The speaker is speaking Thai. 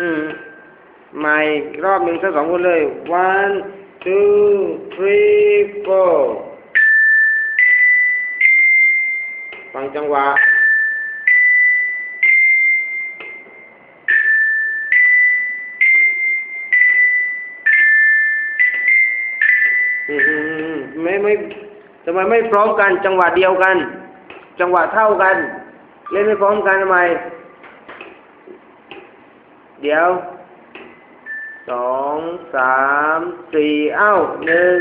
อีกรอบหนึ่งทั้งสองคนเลย one two three four ฟังจังหวะอืมไม่ไม่ทำไมไม่พร้อมกัน จังหวะเดียวกัน จังหวะเท่ากัน เล่นไม่พร้อมกันทำไม เดี๋ยวสองสามสี่เอ้าหนึ่ง